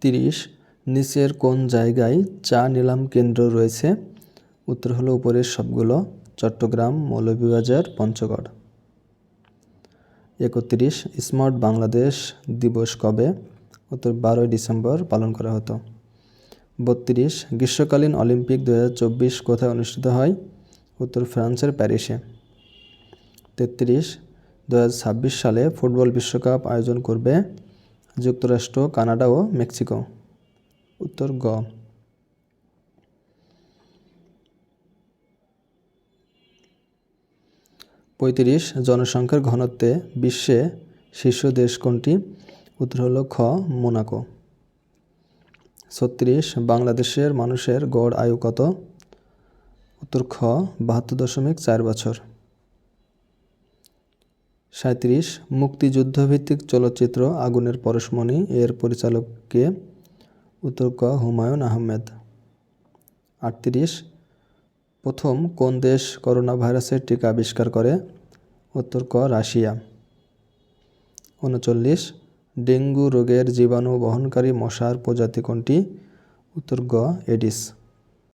তিরিশ, নিচের কোন জায়গায় চা নিলাম কেন্দ্র রয়েছে? উত্তর হলো উপরের সবগুলো, চট্টগ্রাম, মৌলভীবাজার, পঞ্চগড়। একত্রিশ, স্মার্ট বাংলাদেশ দিবস কবে? উত্তর বারোই ডিসেম্বর পালন করা হতো। বত্রিশ, গ্রীষ্মকালীন অলিম্পিক দু হাজার চব্বিশ কোথায় অনুষ্ঠিত হয়? উত্তর ফ্রান্সের প্যারিসে। তেত্রিশ দু সালে ফুটবল বিশ্বকাপ আয়োজন করবে যুক্তরাষ্ট্র, কানাডা ও মেক্সিকো। উত্তর গ। পঁয়ত্রিশ, জনসংখ্যার ঘনত্বে বিশ্বে শীর্ষ দেশ কোনটি? উত্তর হলো খ, মোনাকো। ছত্রিশ, বাংলাদেশের মানুষের গড় আয়ু কত? উত্তর খ, বাহাত্তর দশমিক চার বছর। সাঁত্রিশ মুক্তিযুদ্ধভিত্তিক চলচ্চিত্র আগুনের পরশমণি এর পরিচালক কে উত্তর হুমায়ুন আহমেদ। আটত্রিশ, প্রথম কোন দেশ করোনা ভাইরাসের টিকা আবিষ্কার করে? উত্তর ক রাশিয়া। উনচল্লিশ, ডেঙ্গু রোগের জীবাণু বহনকারী মশার প্রজাতি কোনটি? উত্তর এডিস।